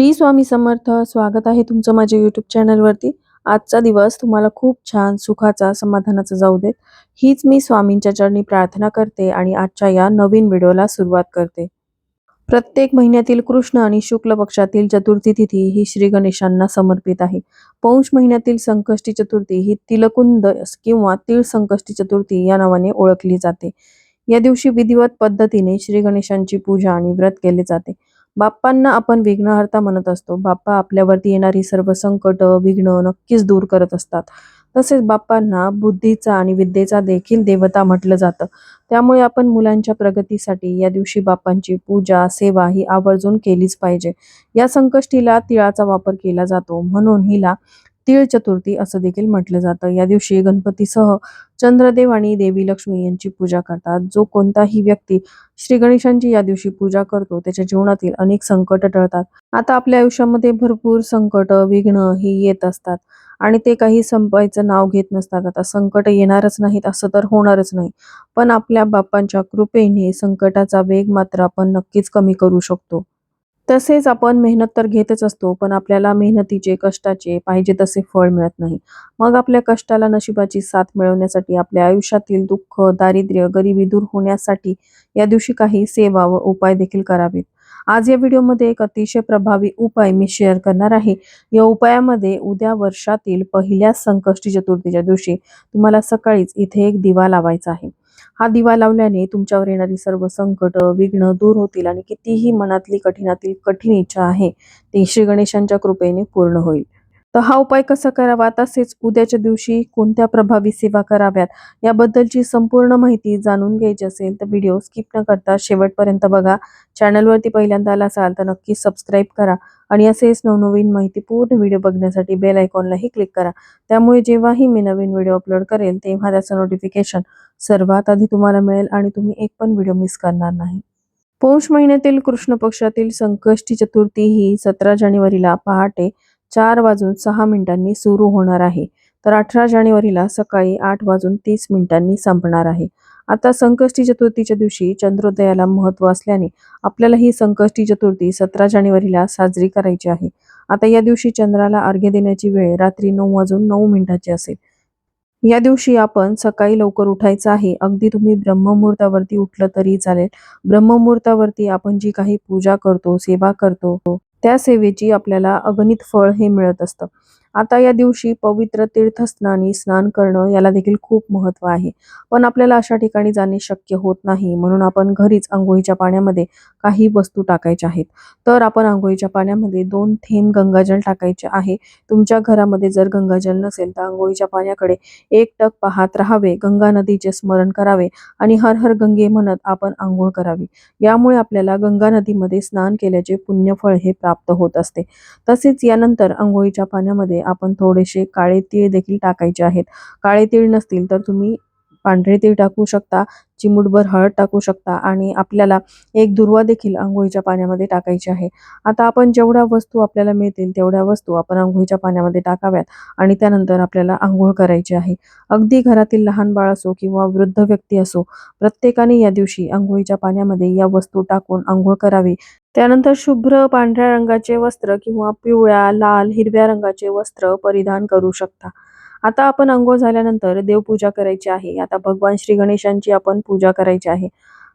श्री स्वामी समर्थ. स्वागत आहे तुमचं माझ्या यूट्यूब चॅनलवरती आजचा दिवस तुम्हाला खूप छान सुखाचा समाधानाचा जाऊ देत. हीच मी स्वामींच्या चरणी प्रार्थना करते आणि आजच्या या नवीन व्हिडिओला सुरुवात करते. प्रत्येक महिन्यातील कृष्ण आणि शुक्ल पक्षातील चतुर्थी तिथी ही श्री गणेशांना समर्पित आहे. पौष महिन्यातील संकष्टी चतुर्थी ही तिलकुंद किंवा तीळ संकष्टी चतुर्थी या नावाने ओळखली जाते. या दिवशी विधिवत पद्धतीने श्री गणेशांची पूजा आणि व्रत केले जाते. बाप्पांना आपण विघ्नहर्ता म्हणत असतो. बाप्पा आपल्यावरती येणारी सर्व संकट विघ्न नक्कीच दूर करत असतात. तसेच बाप्पांना बुद्धीचा आणि विद्येचा देखील देवता म्हटलं जातं. त्यामुळे आपण मुलांच्या प्रगतीसाठी या दिवशी बाप्पांची पूजा सेवा ही आवर्जून केलीच पाहिजे. या संकष्टीला तिळाचा वापर केला जातो. म्हणून हिला तीळ चतुर्थी असं देखील म्हटलं जातं. या दिवशी गणपतीसह चंद्रदेव आणि देवी लक्ष्मी यांची पूजा करतात. जो कोणताही व्यक्ती श्री गणेशांची या दिवशी पूजा करतो त्याच्या जीवनातील अनेक संकट टळतात. आता आपल्या आयुष्यामध्ये भरपूर संकट विघ्न ही येत असतात आणि ते काही संपायचं नाव घेत नसतात. आता संकट येणारच नाहीत असं तर होणारच नाही. पण आपल्या बाप्पांच्या कृपेने संकटाचा वेग मात्र आपण नक्कीच कमी करू शकतो. तसेच आपण मेहनत तर घेतच असतो पण आपल्याला मेहनतीचे कष्टाचे पाहिजे तसे फळ मिळत नाही. मग आपल्या कष्टाला नशिबाची साथ मिळवण्यासाठी आपल्या आयुष्यातील दुःख दारिद्र्य गरिबी दूर होण्यासाठी या दिवशी काही सेवा व उपाय देखील करावेत. आज या व्हिडिओमध्ये एक अतिशय प्रभावी उपाय मी शेअर करणार आहे. या उपायामध्ये उद्या वर्षातील पहिल्या संकष्टी चतुर्थीच्या दिवशी तुम्हाला सकाळीच इथे एक दिवा लावायचा आहे. हा दिवा लावल्याने तुमच्यावर येणारी सर्व संकट विघ्न दूर होतील आणि कितीही मनातली कठीणातील कठीण इच्छा आहे ती श्री गणेशांच्या कृपेने पूर्ण होईल. तर हा उपाय कसा करावा? तसेच उद्याच्या दिवशी कोणत्या प्रभावी सेवा कराव्यात? याबद्दलची संपूर्ण माहिती जाणून घ्यायची असेल तर व्हिडिओ स्किप न करता शेवटपर्यंत बघा. चॅनलवरती पहिल्यांदा आला असाल तर नक्की सबस्क्राईब करा. आणि असेच नवनवीन माहिती पूर्ण व्हिडिओ बघण्यासाठी बेल आयकॉनलाही क्लिक करा. त्यामुळे जेव्हाही मी नवीन व्हिडिओ अपलोड करेल तेव्हा त्याचं नोटिफिकेशन सर्वात आधी तुम्हाला मिळेल आणि तुम्ही एक पण व्हिडिओ मिस करणार नाही. पौष महिन्यातील कृष्ण पक्षातील संकष्टी चतुर्थी ही सतरा जानेवारीला पहाटे चार वाजून सहा मिनिटांनी सुरू होणार आहे. तर अठरा जानेवारीला सकाळी आठ वाजून तीस मिनिटांनी संपणार आहे. आता संकष्टी चतुर्थीच्या दिवशी चंद्रोदयाला महत्त्व असल्याने आपल्याला ही संकष्टी चतुर्थी सतरा जानेवारीला साजरी करायची आहे. आता या दिवशी चंद्राला अर्घ्य देण्याची वेळ रात्री नऊ वाजून नऊ मिनिटाची असेल. या दिवशी आपण सकाळी लवकर उठायचं आहे. अगदी तुम्ही ब्रह्ममुहूर्तावरती उठलं तरी चालेल. ब्रह्ममुहूर्तावरती आपण जी काही पूजा करतो सेवा करतो त्या सेवेची आपल्याला अगणित फळ हे मिळत असतं. आता या दिवशी पवित्र तीर्थस्नानी स्नान करणं याला देखील खूप महत्त्व आहे. पण आपल्याला अशा ठिकाणी जाणे शक्य होत नाही. म्हणून आपण घरीच आंघोळीच्या पाण्यामध्ये काही वस्तू टाकायच्या आहेत. तर आपण आंघोळीच्या पाण्यामध्ये दोन थेंब गंगाजल टाकायचे आहे. तुमच्या घरामध्ये जर गंगाजल नसेल तर आंघोळीच्या पाण्याकडे एक टक पाहत राहावे. गंगा नदीचे स्मरण करावे आणि हर हर गंगे म्हणत आपण आंघोळ करावी. यामुळे आपल्याला गंगा नदीमध्ये स्नान केल्याचे पुण्यफळ हे प्राप्त होत असते. तसेच यानंतर आंघोळीच्या पाण्यामध्ये आपण थोडेसे काळे तीळ देखील टाकायचे आहेत. काळे तीळ नसतील तर तुम्ही पांढरे तीळ टाकू शकता. चिमूटभर हळद टाकू शकता आणि आपल्याला एक दुर्वा देखील आंघोळीच्या पाण्यामध्ये टाकायची आहे. आता आपण जेवढ्या वस्तू आपल्याला मिळतील तेवढ्या वस्तू आपण आंघोळीच्या पाण्यामध्ये टाकाव्यात आणि त्यानंतर आपल्याला आंघोळ करायची आहे. अगदी घरातील लहान बाळ असो किंवा वृद्ध व्यक्ती असो प्रत्येकाने या दिवशी आंघोळीच्या पाण्यामध्ये या वस्तू टाकून आंघोळ करावी. त्यानंतर शुभ्र पांढऱ्या रंगाचे वस्त्र किंवा पिवळ्या लाल हिरव्या रंगाचे वस्त्र परिधान करू शकता. आता आपण अंघोळ झाल्यानंतर देवपूजा करायची आहे. आता भगवान श्री गणेशांची आपण पूजा करायची आहे.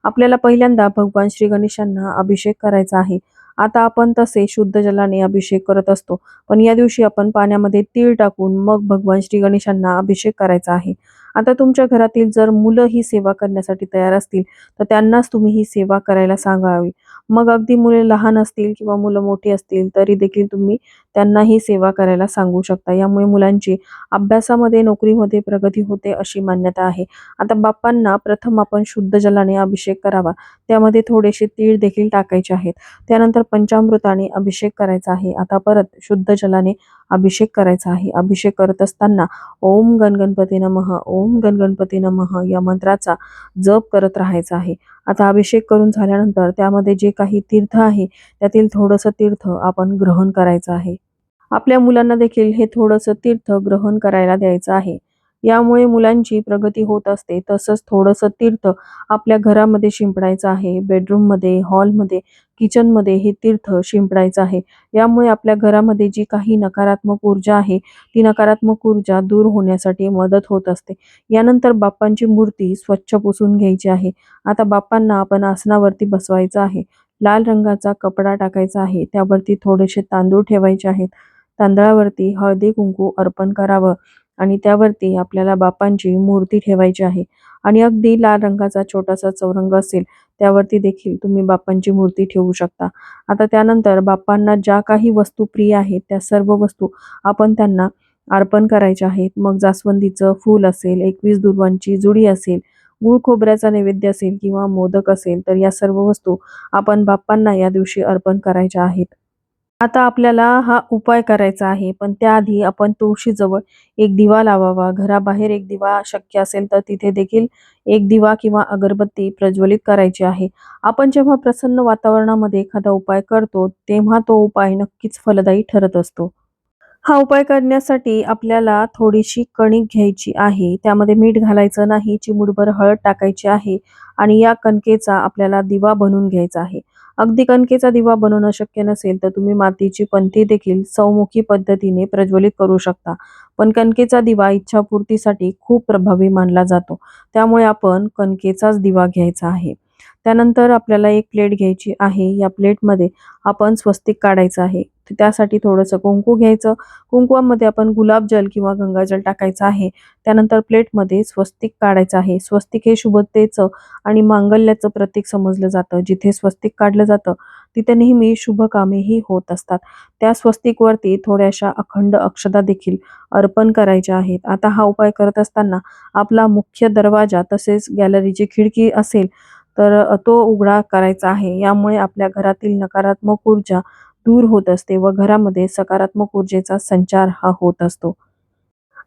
आपल्याला पहिल्यांदा भगवान श्री गणेशांना अभिषेक करायचा आहे. आता आपण तसे शुद्ध जलाने अभिषेक करत असतो. पण या दिवशी आपण पाण्यामध्ये तीळ टाकून मग भगवान श्री गणेशांना अभिषेक करायचा आहे. आता तुमच्या घरातील जर मुलं ही सेवा करण्यासाठी तयार असतील तर त्यांनाच तुम्ही ही सेवा करायला सांगावी. मग अगदी मुले लहान असतील किंवा मुलं मोठी असतील तरी देखील तुम्ही त्यांना ही सेवा करायला सांगू शकता. यामुळे मुलांची अभ्यासामध्ये नोकरीमध्ये प्रगती होते अशी मान्यता आहे. आता बाप्पांना प्रथम आपण शुद्ध जलाने अभिषेक करावा. त्यामध्ये थोडेसे तीळ देखील टाकायचे आहेत. त्यानंतर पंचामृताने अभिषेक करायचा आहे. आता परत शुद्ध जलाने अभिषेक करायचा आहे. अभिषेक करत असताना ओम गणगणपती नमः ओम गणगणपती नमः या मंत्राचा जप करत राहायचा आहे. आता अभिषेक करून झाल्यानंतर त्यामध्ये जे काही तीर्थ आहे त्यातील थोडंसं तीर्थ आपण ग्रहण करायचं आहे. आपल्या मुलांना देखील हे थोडंसं तीर्थ ग्रहण करायला द्यायचं आहे. यामुळे मुलांची प्रगती होत असते. तसंच थोडंसं तीर्थ आपल्या घरामध्ये शिंपडायचं आहे. बेडरूममध्ये हॉलमध्ये किचनमध्ये हे तीर्थ शिंपडायचं आहे. यामुळे आपल्या घरामध्ये जी काही नकारात्मक ऊर्जा आहे ती नकारात्मक ऊर्जा दूर होण्यासाठी मदत होत असते. यानंतर बाप्पांची मूर्ती स्वच्छ पुसून घ्यायची आहे. आता बाप्पांना आपण आसनावरती बसवायचं आहे. लाल रंगाचा कपडा टाकायचा आहे. त्यावरती थोडेसे तांदूळ ठेवायचे आहेत. तांदळावरती हळदी कुंकू अर्पण करावं आणि त्यावरती आपल्याला बाप्पांची मूर्ती ठेवायची आहे. आणि अगदी लाल रंगाचा छोटासा चौरंग असेल त्यावरती देखील तुम्ही बाप्पांची मूर्ती ठेवू शकता. आता त्यानंतर बाप्पांना ज्या काही वस्तू प्रिय आहेत त्या सर्व वस्तू आपण त्यांना अर्पण करायच्या आहेत. मग जास्वंदीचं फूल असेल एकवीस दुर्वांची जुडी असेल गुळ खोबऱ्याचा नैवेद्य असेल किंवा मोदक असेल तर या सर्व वस्तू आपण बाप्पांना या दिवशी अर्पण करायच्या आहेत. आता आपल्याला हा उपाय करायचा आहे. पण त्याआधी आपण तुळशीजवळ एक दिवा लावावा. घराबाहेर एक दिवा शक्य असेल तर तिथे देखील एक दिवा किंवा अगरबत्ती प्रज्वलित करायची आहे. आपण जेव्हा प्रसन्न वातावरणामध्ये एखादा उपाय करतो तेव्हा तो उपाय नक्कीच फलदायी ठरत असतो. हा उपाय करण्यासाठी आपल्याला थोडीशी कणिक घ्यायची आहे. त्यामध्ये मीठ घालायचं नाही चिमुडभर हळद टाकायची आहे आणि या कणकेचा आपल्याला दिवा बनवून घ्यायचा आहे. अगदी कणकेचा दिवा बनवणं शक्य नसेल तर तुम्ही मातीची पंथी देखील चौमुखी पद्धतीने प्रज्वलित करू शकता. पण कणकेचा दिवा इच्छापूर्तीसाठी खूप प्रभावी मानला जातो. त्यामुळे आपण कणकेचाच दिवा घ्यायचा आहे. त्यानंतर आपल्याला एक प्लेट घ्यायची आहे. या प्लेटमध्ये आपण स्वस्तिक काढायचं आहे. त्यासाठी थोडंसं कुंकू घ्यायचं. कुंकवामध्ये आपण गुलाबजल किंवा गंगाजल टाकायचं आहे. त्यानंतर प्लेटमध्ये स्वस्तिक काढायचं आहे. स्वस्तिक हे शुभतेचं आणि मांगल्याचं प्रतीक समजलं जातं. जिथे स्वस्तिक काढलं जातं तिथे नेहमी शुभ कामेही होत असतात. त्या स्वस्तिकवरती थोड्याशा अखंड अक्षदा देखील अर्पण करायच्या आहेत. आता हा उपाय करत असताना आपला मुख्य दरवाजा तसेच गॅलरीची खिडकी असेल तर तो उघडा करायचा आहे. यामुळे आपल्या घरातील नकारात्मक ऊर्जा दूर होत असते व घरामध्ये सकारात्मक ऊर्जेचा संचार हा होत असतो.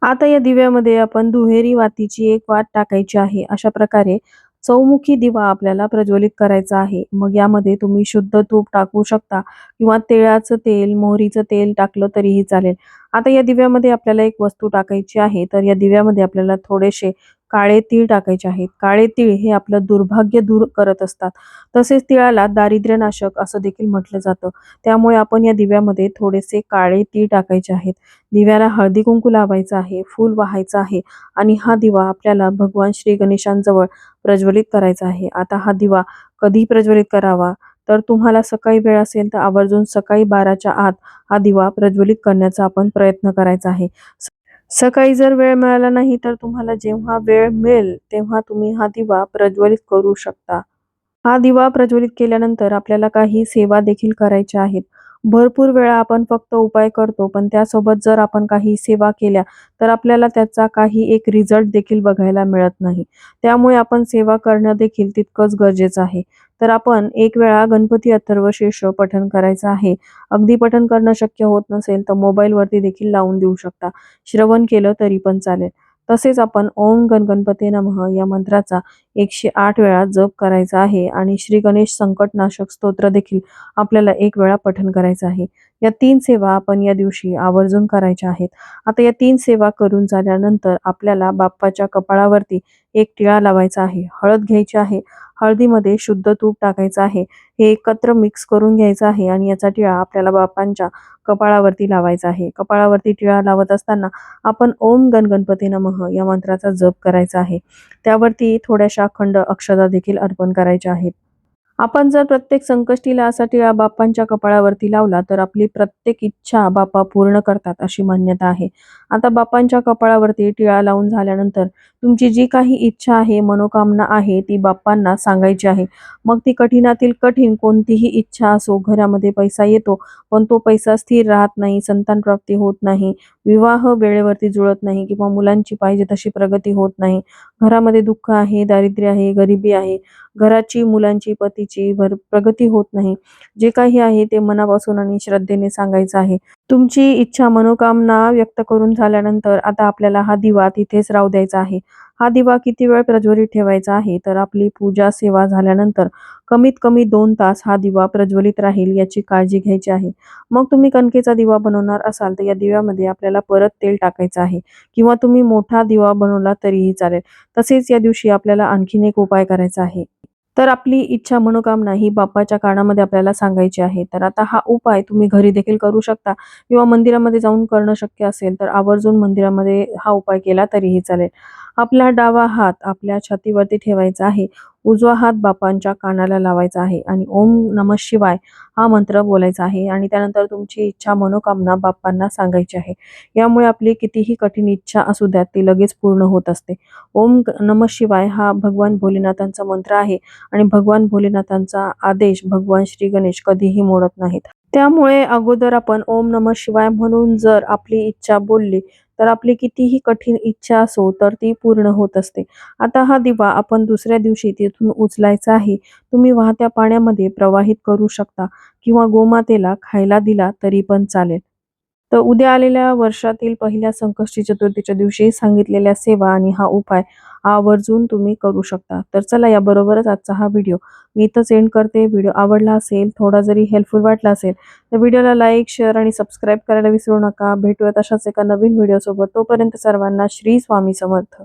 आता या दिव्यामध्ये आपण दुहेरी वातीची एक वात टाकायची आहे. अशा प्रकारे चौमुखी दिवा आपल्याला प्रज्वलित करायचा आहे. मग यामध्ये तुम्ही शुद्ध तूप टाकू शकता किंवा तेळाचं तेल मोहरीचं तेल टाकलं तरीही चालेल. आता या दिव्यामध्ये आपल्याला एक वस्तू टाकायची आहे. तर या दिव्यामध्ये आपल्याला थोडेसे काळे तीळ टाकायचे आहेत. काळे तीळ हे आपलं दुर्भाग्य दूर करत असतात. तसेच तिळाला दारिद्र्यनाशक असं देखील म्हटलं जातं. त्यामुळे आपण या दिव्यामध्ये थोडेसे काळे तीळ टाकायचे आहेत. दिव्याला हळदी कुंकू लावायचं आहे फूल वाहायचं आहे आणि हा दिवा आपल्याला भगवान श्री गणेशांजवळ प्रज्वलित करायचा आहे. आता हा दिवा कधी प्रज्वलित करावा? तर तुम्हाला सकाळी वेळ असेल तर आवर्जून सकाळी बाराच्या आत हा दिवा प्रज्वलित करण्याचा आपण प्रयत्न करायचा आहे. सकाळी जर वेळ मिळाला नाही तर तुम्हाला जेव्हा वेळ मिळेल तेव्हा तुम्ही हा दिवा प्रज्वलित करू शकता. हा दिवा प्रज्वलित केल्यानंतर आपल्याला काही सेवा देखील करायच्या आहेत. भरपूर वेळा आपण फक्त उपाय करतो पण त्यासोबत जर आपण काही सेवा केल्या तर आपल्याला त्याचा काही एक रिझल्ट देखील बघायला मिळत नाही. त्यामुळे आपण सेवा करणं देखील तितकंच गरजेचं आहे. तर आपण एक वेळा गणपती अथर्वशीर्ष पठन करायचं आहे. अगदी पठन करणं शक्य होत नसेल तर मोबाईलवरती देखील लावून देऊ शकता. श्रवण केलं तरी पण चालेल. तसेच आपण ओम गण गणपती नमः या मंत्राचा एकशे आठ वेळा जप करायचा आहे आणि श्री गणेश संकटनाशक स्तोत्र देखील आपल्याला एक वेळा पठन करायचं आहे. या तीन सेवा आपण या दिवशी आवर्जून करायच्या आहेत. आता या तीन सेवा करून झाल्यानंतर आपल्याला बाप्पाच्या कपाळावरती एक टिळा लावायचा आहे. हळद घ्यायची आहे. हळदीमध्ये शुद्ध तूप टाकायचं आहे. हे एकत्र मिक्स करून घ्यायचं आहे आणि याचा टिळा आपल्याला बाप्पांच्या कपाळावरती लावायचा आहे. कपाळावरती टिळा लावत असताना आपण ओम गण गणपती नमः या मंत्राचा जप करायचा आहे. त्यावरती थोड्याशा अखंड अक्षता देखील अर्पण करायच्या आहेत. आपण जर प्रत्येक संकष्टीला असा टिळा बाप्पांच्या कपाळावरती लावला तर आपली प्रत्येक इच्छा बाप्पा पूर्ण करतात अशी मान्यता आहे. आता बाप्पांच्या कपाळावरती टिळा लावून झाल्यानंतर तुमची जी काही इच्छा आहे मनोकामना आहे ती बाप्पांना सांगायची आहे. मग ती कठीणातील कठीण कोणतीही इच्छा असो घरामध्ये पैसा येतो पण तो पैसा स्थिर राहत नाही संतान प्राप्ती होत नाही विवाह वेळेवरती जुळत नाही किंवा मुलांची पाहिजे तशी प्रगती होत नाही घरामध्ये दुःख आहे दारिद्र्य आहे गरिबी आहे. घराची मुलांची पतीची भर प्रगती होत नाही. जे काही आहे ते मनापासून आणि श्रद्धेने सांगायचं आहे. तुमची इच्छा मनोकामना व्यक्त करून झाल्यानंतर आता आपल्याला हा दिवा तिथेच राहू द्यायचा आहे. हा दिवा किती वेळ प्रज्वलित ठेवायचा आहे? तर आपली पूजा सेवा झाल्यानंतर कमीत कमी दोन तास हा दिवा प्रज्वलित राहील याची काळजी घ्यायची आहे. मग तुम्ही कणकेचा दिवा बनवणार असाल तर या दिव्यामध्ये आपल्याला परत तेल टाकायचं आहे किंवा तुम्ही मोठा दिवा बनवला तरीही चालेल. तसेच या दिवशी आपल्याला आणखीन एक उपाय करायचा आहे. तर आपली इच्छा मनोकामना ही बाप्पाच्या कानामध्ये आपल्याला सांगायची आहे. तर आता हा उपाय तुम्ही घरी देखील करू शकता किंवा मंदिरामध्ये जाऊन करणं शक्य असेल तर आवर्जून मंदिरामध्ये हा उपाय केला तरीही चालेल. आपला डावा हात आपल्या छातीवरती ठेवायचा आहे. उजवा हात बापांच्या कानाला लावायचा आहे आणि ओम नम शिवाय हा मंत्र बोलायचा आहे आणि त्यानंतर तुमची इच्छा मनोकामना बाप्पांना सांगायची आहे. यामुळे आपली कितीही कठीण इच्छा असू द्यात ती लगेच पूर्ण होत असते. ओम नम शिवाय हा भगवान भोलेनाथांचा मंत्र आहे आणि भगवान भोलेनाथांचा आदेश भगवान श्री गणेश कधीही मोडत नाहीत. त्यामुळे अगोदर आपण ओम नम शिवाय म्हणून जर आपली इच्छा बोलली तर आपली कितीही कठीण इच्छा असो तर ती पूर्ण होत असते. आता हा दिवा आपण दुसऱ्या दिवशी तिथून उचलायचा आहे. तुम्ही वाहत्या पाण्यामध्ये प्रवाहित करू शकता किंवा गोमातेला खायला दिला तरी पण चालेल. तर उद्या आलेल्या वर्षातील पहिल्या संकष्टी चतुर्थीच्या दिवशी सांगितलेल्या सेवा आणि हा उपाय आवर्जून तुम्ही करू शकता. तर चला याबरोबरच आजचा हा व्हिडिओ. मी इथंच एंड करते. व्हिडिओ आवडला असेल थोडा जरी हेल्पफुल वाटला असेल तर व्हिडिओला लाईक शेअर आणि सबस्क्राईब करायला विसरू नका. भेटूयात अशाच एका नवीन व्हिडिओसोबत. तोपर्यंत सर्वांना श्री स्वामी समर्थ.